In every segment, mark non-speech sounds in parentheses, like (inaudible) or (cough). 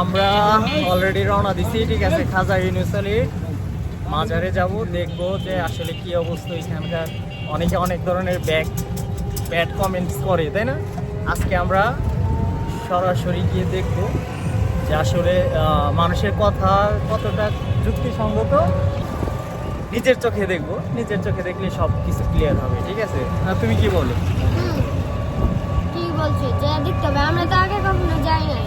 আমরা অলরেডি রওনা দিছি, ঠিক আছে? খাজা ইউনুস আলীর মাজারে যাব, দেখব যে আসলে কি অবস্থা এখানকার অনেকে অনেক ধরনের ব্যাগ ব্যাড কমেন্টস করে, তাই না? আজকে আমরা সরাসরি গিয়ে দেখব যে আসলে মানুষের কথা কতটা যুক্তিসঙ্গত, নিজের চোখে দেখব। নিজের চোখে দেখলে সব কিছু ক্লিয়ার হবে, ঠিক আছে? তুমি কি বলো? কি বলছি, যে দেখতে হবে আমরা তো আগে কখনো যাই নাই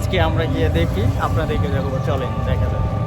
আজকে আমরা গিয়ে দেখি আপনাদেরকে দেখব। চলেন দেখা যাক।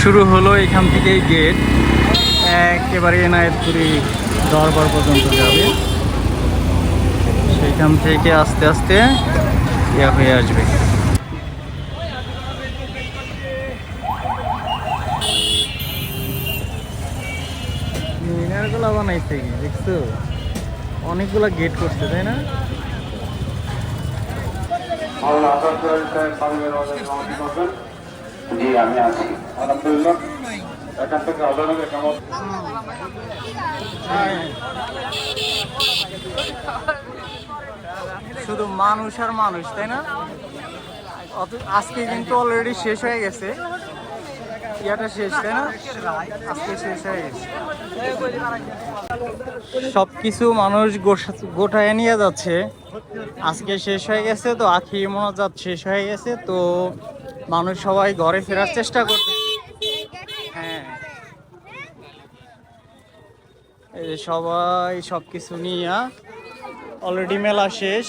শুরু হলো এখান থেকেই গেট একেবারে এনায়েতপুরি দরবার পর্যন্ত যাবে সেখান থেকে আস্তে আস্তে ইয়া হয়ে আসবে মিনারগুলো বানাইছে কি দেখছ অনেকগুলা গেট করছে তাই না জি, আমি আছি। কেমন শুধু মানুষ আর মানুষ, তাই না? আজকে কিন্তু অলরেডি শেষ হয়ে গেছে। ইয়াটা শেষ, তাই না? আজকে শেষ হয়ে গেছে। সব কিছু মানুষ গোটায় নিয়ে যাচ্ছে। আজকে শেষ হয়ে গেছে, তো আখি মনাজাত শেষ হয়ে গেছে, তো মানুষ সবাই ঘরে ফেরার চেষ্টা করছে হ্যাঁ। এই সবাই সব কিছু নিয়ে অলরেডি মেলা শেষ।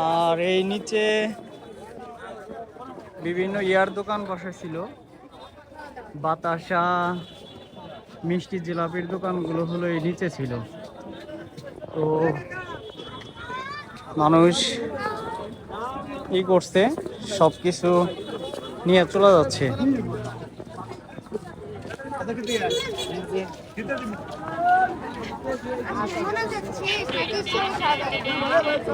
আর এই নিচে বিভিন্ন ইয়ার দোকান বসেছিল বাতাসা, মিষ্টি জিলাপির দোকানগুলো হলো এই নিচে ছিল। তো মানুষ ই করছে। সব কিছু নিয়ে চলে যাচ্ছে।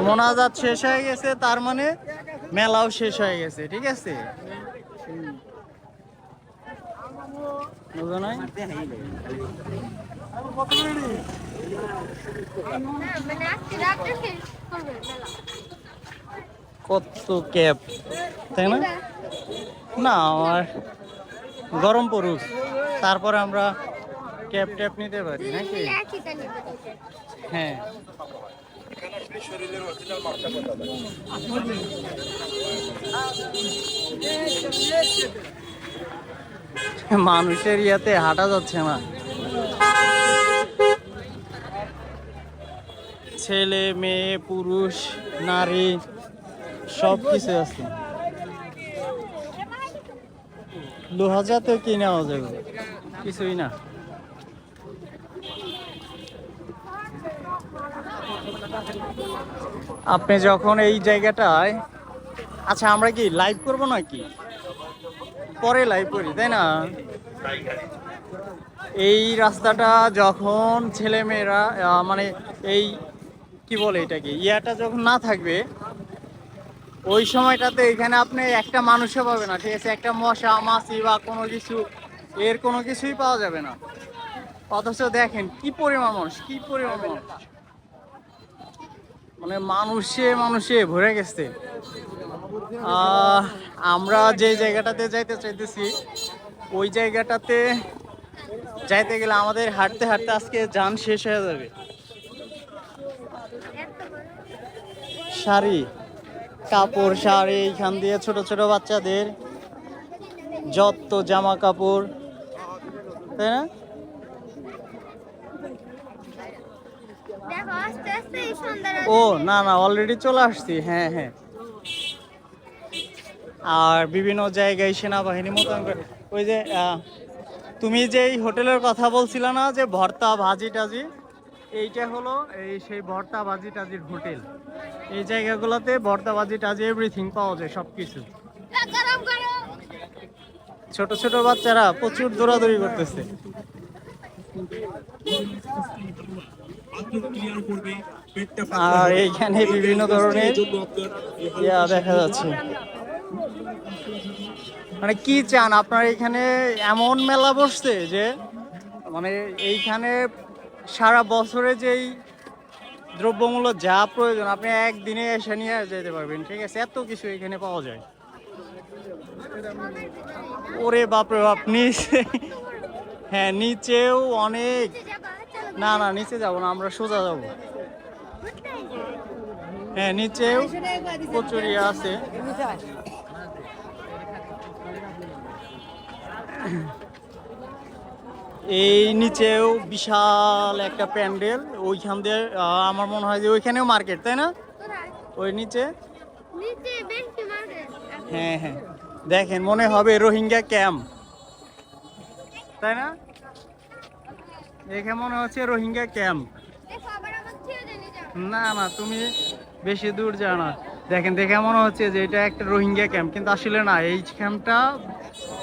মোনাজাত শেষ হয়ে গেছে, তার মানে মেলাও শেষ হয়ে গেছে, ঠিক আছে? বুঝো? কত ক্যাব তাই না? না আমার গরম পড়ুক তারপরে আমরা ক্যাব ট্যাব নিতে পারি নাকি? হ্যাঁ। মানুষের ইয়াতে হাঁটা যাচ্ছে না। ছেলে মেয়ে পুরুষ নারী সব কিছু আছে। দু হাজারতে কি নেওয়া যাবে? কিছুই না। আপনি যখন এই জায়গাটায় আচ্ছা আমরা কি লাইভ করব নাকি? পরে লাইভ করি, তাই না? এই রাস্তাটা যখন ছেলে মেয়েরা মানে এই কি বলে এটাকে? ইয়াটা যখন না থাকবে ওই সময়টাতে এখানে আপনি একটা মানুষও পাবে না, ঠিক আছে? একটা মশা, মাছি বা কোনো কিছু, এর কোনো কিছুই পাওয়া যাবে না। অথচ দেখেন, কি পরিমাণ মানুষ, কি পরিমাণ মানুষ। মানে মানুষে মানুষে ভরে গেছে। আমরা যে জায়গাটাতে যাইতে চাইতেছি, ওই জায়গাটাতে যাইতে গেলে আমাদের হাঁটতে হাঁটতে আজকে যান শেষ হয়ে যাবে। শাড়ি। কাপড় শাড়ি এইখান দিয়ে ছোট ছোট বাচ্চাদের যত জামা কাপড় তাই না? ও না না অলরেডি চলে আসছি হ্যাঁ হ্যাঁ। আর বিভিন্ন জায়গায় সেনাবাহিনী মোতায়েন করে ওই যে তুমি যে এই হোটেলের কথা বলছিলে না যে ভর্তা ভাজি টাজি এইটা হলো এই সেই ভর্তা ভাজি টাজির হোটেল। এই জায়গাগুলোতে ভর্তা ভাজি টাজি এভরিথিং পাওয়া যায় সব কিছু গরম গরম ছোট ছোট বাচ্চারা প্রচুর দৌড়াদৌড়ি করতেছে। আর এইখানে বিভিন্ন ধরনের, ইয়া দেখা যাচ্ছে। মানে কি চান আপনার এখানে? এমন মেলা বসছে যে মানে এইখানে সারা বছরে যেই দ্রব্যমূল্য যা প্রয়োজন, আপনি একদিনে এসে নিয়ে যেতে পারবেন, ঠিক আছে? এত কিছু এখানে পাওয়া যায়। ওরে বাপরে বাপ, নিচে হ্যাঁ নিচেও অনেক। না না, নিচে যাব না, আমরা সোজা যাব। হ্যাঁ নিচেও ইয়ে আছে। এই নিচেও বিশাল একটা প্যান্ডেল ওইখান দিয়ে আমার মনে হয় যে ওইখানেও মার্কেট তাই না? ওই নিচে? হ্যাঁ হ্যাঁ। দেখেন মনে হবে রোহিঙ্গা ক্যাম্প। তাই না? দেখে মনে হচ্ছে রোহিঙ্গা ক্যাম্প। না না তুমি বেশি দূর যাও না। দেখেন দেখে মনে হচ্ছে যে এটা একটা রোহিঙ্গা ক্যাম্প কিন্তু আসলে না এই ক্যাম্পটা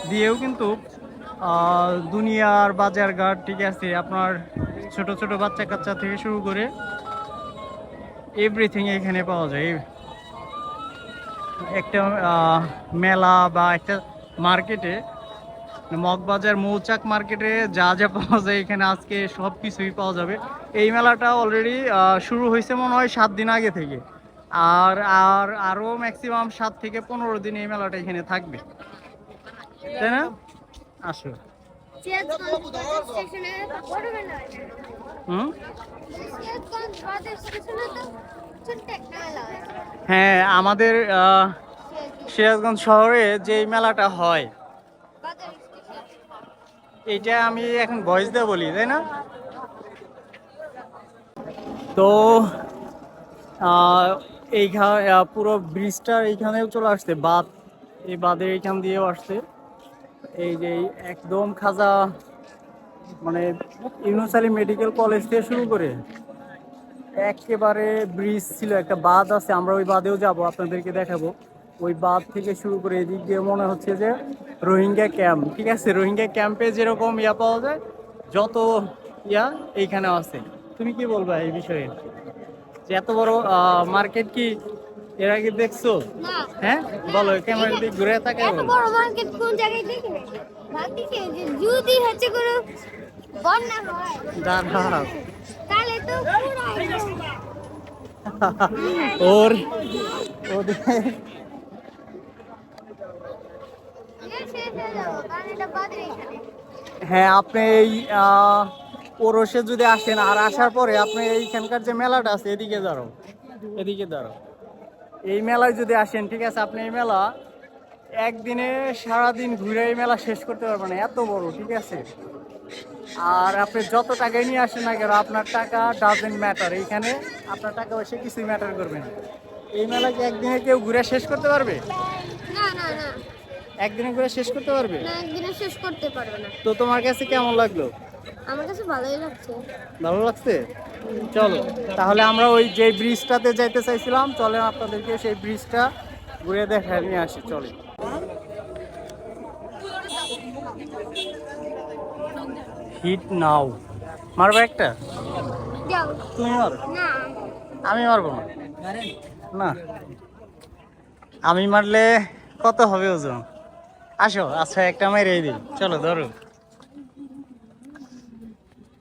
দিয়েও কিন্তু দুনিয়ার বাজার ঘাট, ঠিক আছে, আপনার ছোট ছোট বাচ্চা কাচ্চা থেকে শুরু করে এভরিথিং এখানে পাওয়া যায়। একটা মেলা বা একটা মার্কেটে মগবাজার মৌচাক মার্কেটে যা যা পাওয়া যায় এখানে আজকে সব কিছুই পাওয়া যাবে। এই মেলাটা অলরেডি শুরু হয়েছে মনে হয় সাত দিন আগে থেকে। আর আর আরও ম্যাক্সিমাম সাত থেকে পনেরো দিন এই মেলাটা এখানে থাকবে। তাই না? আসো। হয় আমাদের সিরাজগঞ্জ শহরে যে মেলাটা হয় এইটা আমি এখন ভয়েস দিয়ে বলি তাই না? তো আহ, এই ঘা- আহ, পুরো ব্রিজটা এইখানেও চলে আসছে বাঁধ এই বাঁধের এইখান দিয়েও আসছে। এই যে একদম খাজা মানে ইউনুস আলী মেডিকেল কলেজ থেকে শুরু করে একেবারে ব্রিজ ছিল, একটা বাঁধ আছে, আমরা ওই বাঁধেও যাব, আপনাদেরকে দেখাবো। ওই বাঁধ থেকে শুরু করে এদিক দিয়ে মনে হচ্ছে যে রোহিঙ্গা ক্যাম্প, ঠিক আছে? রোহিঙ্গা ক্যাম্পে যেরকম ইয়া পাওয়া যায়, যত ইয়া এইখানে আছে। তুমি কি বলবা এই বিষয়ে? যে এত বড় মার্কেট কি এর আগে দেখছ? হ্যাঁ? বলো ক্যামেরা দিক ঘুরে এত বড় মার্কেট কোন জায়গায় দেখি না ভাবতেছি যে যদি হচ্ছে কোনো বন্যা হয়। দাঁড়াও। তাহলে তো পুরো (laughs) ওর ওদের হয়ে আপনি এই ওরসে যদি আসেন আর আসার পরে আপনি এইখানকার যে মেলাটা আছে এদিকে দাঁড়াও। এদিকে দাঁড়াও। এই মেলায় যদি আসেন ঠিক আছে আপনি এই মেলা একদিনে সারাদিন ঘুরে এই মেলা শেষ করতে পারবেন না এত বড় ঠিক আছে? আর আপনি যত টাকাই নিয়ে আসেন না কেন আপনার টাকা ডাজেন্ট ম্যাটার এইখানে আপনার টাকা পয়সা কিছুই ম্যাটার করবে না। এই মেলা কি একদিনে কেউ ঘুরে শেষ করতে পারবে? একদিনে ঘুরে শেষ করতে পারবে? না একদিনে শেষ করতে পারবে না। তো তোমার কাছে কেমন লাগল? আমার কাছে ভালোই লাগছে। ভালো লাগছে? চলো তাহলে আমরা ওই যে ব্রিজটাতে যাইতে চাইছিলাম চলেন আপনাদেরকে সেই ব্রিজটা ঘুরে দেখা নিয়ে আসি চলে হিট নাও মারবে একটা? তুমি মারো? আমি মারবো না? না। আমি মারলে কত হবে ওজন? আসো আচ্ছা একটা মেরে দিই। চলো ধরো।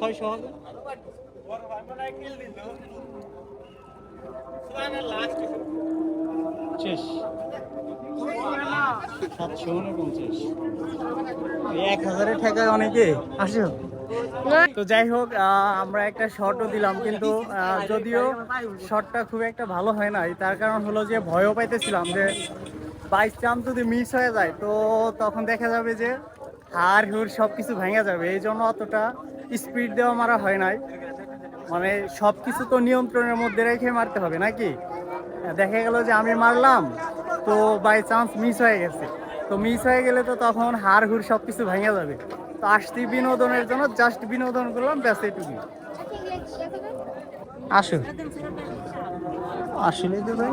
হবে তো যাই হোক আমরা একটা শর্টও দিলাম, কিন্তু যদিও শর্টটা খুব একটা ভালো হয় নাই, তার কারণ হলো যে ভয়ও পাইতেছিলাম যে বাইশ চান্স যদি মিস হয়ে যায়, তো তখন দেখা যাবে যে হাড় হুড় সব কিছু ভেঙে যাবে এই জন্য অতটা স্পিড দেওয়া মারা হয় নাই। মানে সব কিছু তো নিয়ন্ত্রণের মধ্যে রেখে মারতে হবে নাকি? দেখা গেল যে আমি মারলাম তো বাই চান্স মিস হয়ে গেছে। তো মিস হয়ে গেলে তো তখন হাড় হুড় সব কিছু ভেঙে যাবে। তো আসছি বিনোদনের জন্য জাস্ট বিনোদন করলাম ব্যাস এটুকুই আসো। আসলে তো ভাই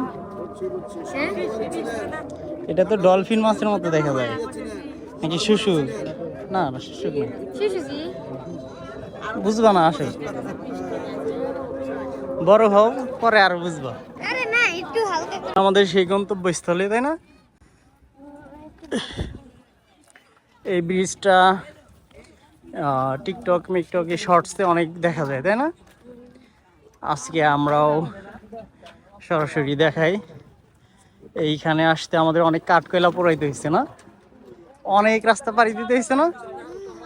এটা তো ডলফিন মাছের মতো দেখা যায়। নাকি শুশু? না না শুশু না। শিশু কি? বুঝবা না আসে বড় হও পরে আর বুঝবা। আমাদের সেই গন্তব্যস্থলে তাই না? এই ব্রিজটা টিকটক মিকটক এই শর্টসে অনেক দেখা যায় তাই না? আজকে আমরাও সরাসরি দেখাই। এইখানে আসতে আমাদের অনেক কাঠকয়লা পোড়াইতে হয়েছে না? অনেক রাস্তা পাড়ি দিতে হয়েছে না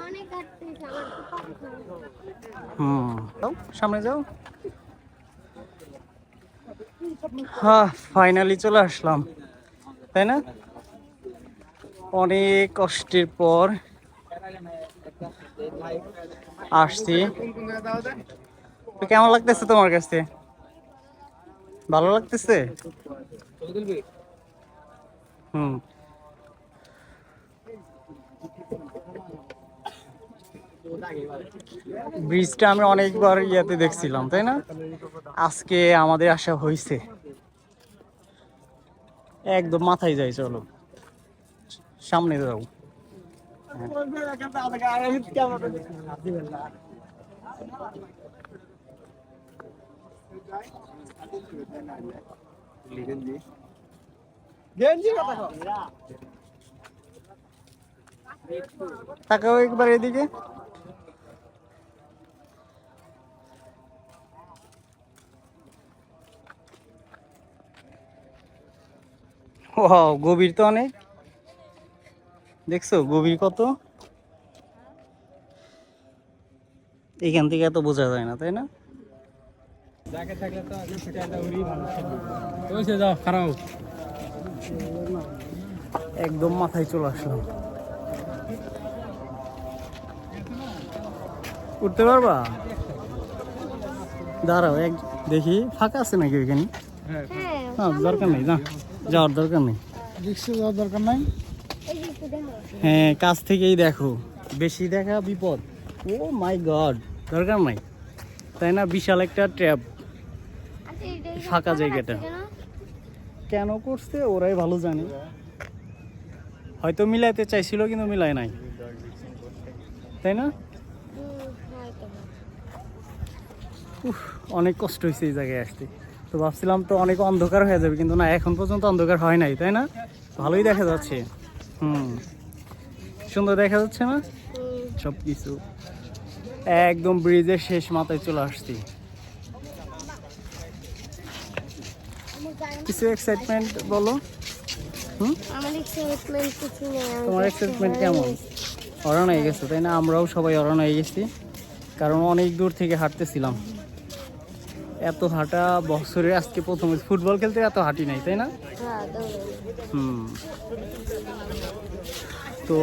অনেক কাটতে হুম। সামনে যাও। হ্যাঁ ফাইনালি চলে আসলাম। তাই না? অনেক কষ্টের পর আসছি। কেমন লাগতেছে তোমার কাছে? ভালো লাগতেছে? হুম। ব্রিজটা আমি অনেকবার ইয়াতে দেখছিলাম, তাই না? আজকে আমাদের আশা হয়েছে একদম মাথায় যাই চলো। সামনে যাও। তাকাও একবার এদিকে। ও গভীর তো অনেক। দেখছ গভীর কত? এখান থেকে এত বোঝা যায় না তাই না? একদম মাথায় চলে আসলাম উঠতে পারবা? দাঁড়াও এক দেখি ফাঁকা আছে নাকি ওইখানে? হ্যাঁ দরকার নেই না যাওয়ার দরকার নেই? রিক্সা যাওয়ার দরকার নাই? হ্যাঁ কাছ থেকেই দেখো। বেশি দেখা বিপদ। ও মাই গড দরকার নাই। তাই না? বিশাল একটা ট্র্যাপ। ফাঁকা জায়গাটা। কেন? করছে? ওরাই ভালো জানে। হয়তো মিলাইতে চাইছিল কিন্তু মিলাই নাই। তাই না? অনেক কষ্ট হয়েছে এই জায়গায় আসতে। তো ভাবছিলাম তো অনেক অন্ধকার হয়ে যাবে কিন্তু না এখন পর্যন্ত অন্ধকার হয় নাই তাই না? ভালোই দেখা যাচ্ছে। হুম। সুন্দর দেখা যাচ্ছে না? সব কিছু একদম ব্রিজের শেষ মাথায় চলে আসছি। কিছু এক্সাইটমেন্ট বলো? তোমার এক্সাইটমেন্ট কেমন। অরণ হয়ে গেছে তাই না? আমরাও সবাই অরণ হয়ে গেছি কারণ অনেক দূর থেকে হাঁটতেছিলাম। এত হাঁটা বছরে আজকে প্রথম ফুটবল খেলতে এত হাঁটি নাই তাই না? হ্যাঁ হুম। তো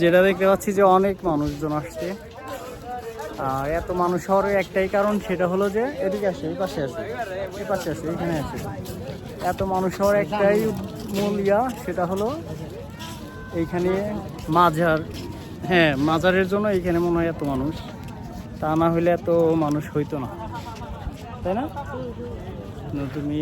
যেটা দেখতে পাচ্ছি যে অনেক মানুষজন আসছে। আর এত মানুষ হওয়ার একটাই কারণ সেটা হলো যে এদিকে আসে এই পাশে আসে এই পাশে আসে এখানে আসে। এত মানুষ হওয়ার একটাই মূল ইয়া সেটা হলো এইখানে মাজার। হ্যাঁ মাজারের জন্য এইখানে মনে হয় এত মানুষ। তা না হইলে এত মানুষ হইতো না। তাই না? তুমি